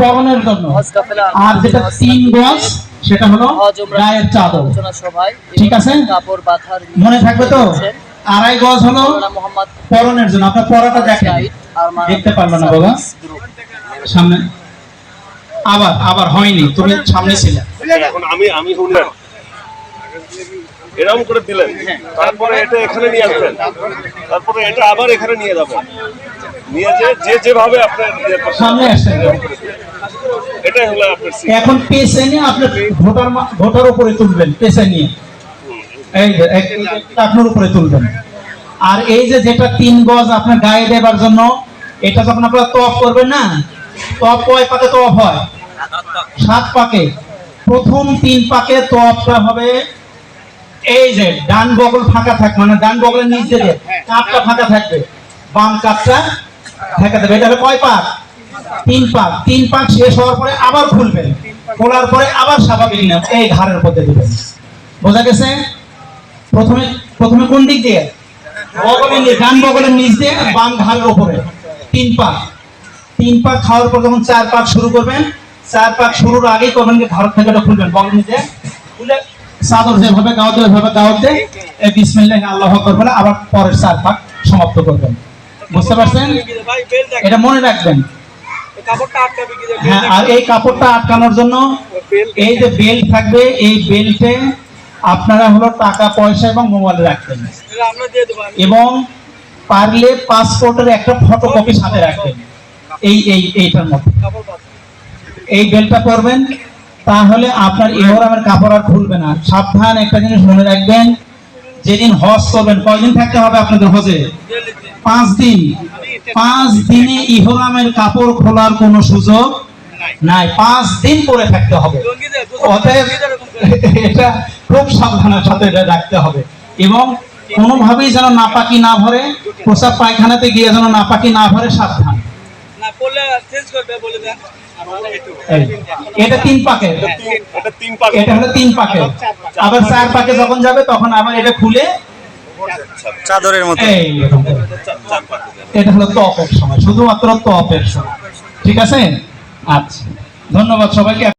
পরনের জন্য। আর যেটা তিন গজ সেটা হলো গায়ের চাদর। ঠিক আছে? মনে থাকবে তো? আড়াই গজ হলো পরনের জন্য। আপনার পরাটা দেখেন। দেখতে পারল না বাবা। সামনে। আবার আবার হয়নি। তুমি সামনে ছিলে। এখন আমি আমি শুনলাম এরকম করে দিলেন। তারপরে এটা এখানে নিয়ে আসবেন। তারপরে এটা আবার এখানে নিয়ে যাবেন। নিয়ে যে যে যেভাবে আপনার ইয়ে করছেন, সামনে আসছেন এটাই হলো আপনার এখন পেছে নিয়ে আপনি ভোটার ভোটার উপরে তুলবেন পেছে নিয়ে। এই যে উপরে তুলবেন। আর এই যে যেটা তিন গজ আপনার গায়ে দেবার জন্য এটা যখন আপনারা করবেন না কয় পাকে তপ হয়? সাত পাকে। প্রথম তিন পাকে তপটা হবে এই যে ডান বগল ফাঁকা থাকবে মানে ডান বগলের নিচে কাপটা ফাঁকা থাকবে। বাম কাপটা ফাঁকা থাকবে এটা কয় পাক? তিন পাক। তিন পাক শেষ হওয়ার পরে আবার খুলবেন। খোলার পরে আবার স্বাভাবিক এই ঘাড়ের মধ্যে দিবেন। বোঝা গেছে? প্রথমে প্রথমে কোন দিক দিয়ে? বগলের ডান বগলের নিচ দিয়ে, বাম ঘাড়ের উপরে। তিন পাক। তিন পাক খাওয়ার পর যখন চার পাক শুরু করবেন, চার পাক শুরুর আগেই করবেন থেকে খুলবেন বগল নিচে খুলে চাদর যেভাবে গাওতে ওইভাবে গাওতে বিসমিল্লাহ, আল্লাহ আকবার বলে আবার পরের চার পাক সমাপ্ত করবেন। বুঝতে পারছেন? এটা মনে রাখবেন। হ্যাঁ আর এই কাপড়টা আটকানোর জন্য এই যে বেল্ট থাকবে, এই বেল্টে আপনারা হলো টাকা, পয়সা এবং মোবাইল রাখবেন। এবং পারলে পাসপোর্টের একটা ফটোকপি সাথে রাখবেন। এই এই, এইটার মধ্যে। এই বেলটা করবেন তাহলে আপনার ইহরামের কাপড় আর খুলবে না। সাবধান একটা জিনিস মনে রাখবেন যেদিন হজ করবেন কয়দিন থাকতে হবে আপনাদের হজে? পাঁচ দিন। পাঁচ দিনে ইহরামের কাপড় খোলার কোনো সুযোগ নাই। পাঁচ দিন পরে থাকতে হবে। অতএব এটা খুব সাবধানের সাথে এটা রাখতে হবে। এবং কোনোভাবেই যেন নাপাকি না ভরে প্রসাব পায়খানাতে গিয়ে যেন নাপাকি না ভরে সাবধান। এটা তিন পাকে তিন পাক এটা হলো তিন পাকে আবার চার পাকে যখন যাবে তখন আবার এটা খুলে চাদরের মতো। এটা হলো তপের সময় শুধুমাত্র তপের সময় ঠিক আছে? আচ্ছা ধন্যবাদ সবাইকে।